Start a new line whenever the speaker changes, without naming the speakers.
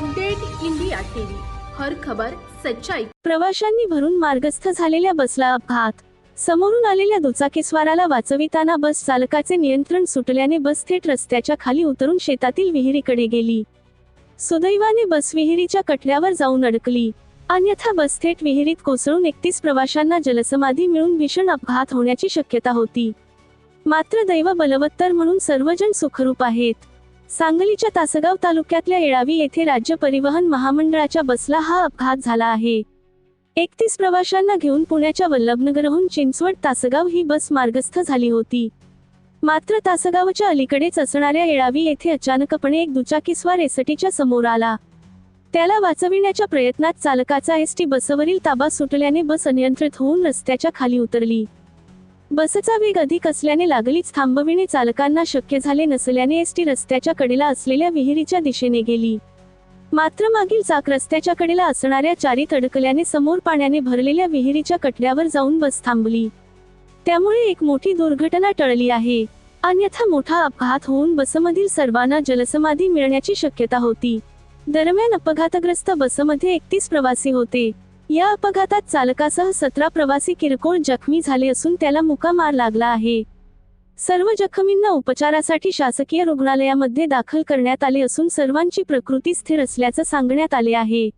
Update India TV. हर खबर सच्चाई.
प्रवाशांनी भरून मार्गस्थ झालेल्या बसला अपघात. समोरून आलेल्या दुचाकीस्वाराला वाचविताना बस चालकाचे नियंत्रण सुटल्याने बस थेट रस्त्याच्या खाली उतरून शेतातील विहिरीकडे गेली. सुदैवाने बस विहिरीच्या कठड्यावर जाऊन अडकली. अन्यथा बस थेट विहिरीत कोसळून एकतीस प्रवाशांना जलसमाधी मिळून भीषण अपघात होण्याची शक्यता होती. मात्र दैव बलवत्तर म्हणून सर्वजण सुखरूप आहेत. सांगलीच्या तासगाव तालुक्यातल्या येळावी येथे राज्य परिवहन महामंडळाच्या बसला हा अपघात झाला आहे. एकतीस प्रवाशांना घेऊन पुण्याच्या वल्लभनगरहून चिंचवड तासगाव ही बस मार्गस्थ झाली होती. मात्र तासगावच्या अलीकडेच असणाऱ्या येळावी येथे अचानकपणे एक दुचाकीस्वार एसटीच्या समोर आला. त्याला वाचविण्याच्या प्रयत्नात चालकाचा एसटी बसवरील ताबा सुटल्याने बस अनियंत्रित होऊन रस्त्याच्या खाली उतरली. बसचा वेग अधिक असल्याने लागलीच थांबविणे चालकांना शक्य झाले नसल्याने एसटी रस्त्याच्या कडेला असलेल्या विहिरीच्या दिशेने गेली. मात्र मागील चाक रस्त्याच्या कडेला असणाऱ्या चारीत अडकल्याने समोर पाण्याने भरलेल्या विहिरीच्या कटड्यावर जाऊन बस थांबली. त्यामुळे एक मोठी दुर्घटना टळली आहे. अन्यथा मोठा अपघात होऊन बसमधील सर्वांना जलसमाधी मिळण्याची शक्यता होती. दरम्यान अपघातग्रस्त बसमध्ये एकतीस प्रवासी होते. या अपघातात चालकासह सतरा प्रवासी किरकोळ जखमी झाले असून त्याला मुका मार लागला आहे. सर्व जखमींना उपचारासाठी शासकीय रुग्णालयामध्ये दाखल करण्यात आले असून सर्वांची प्रकृती स्थिर असल्याचं सांगण्यात आले आहे.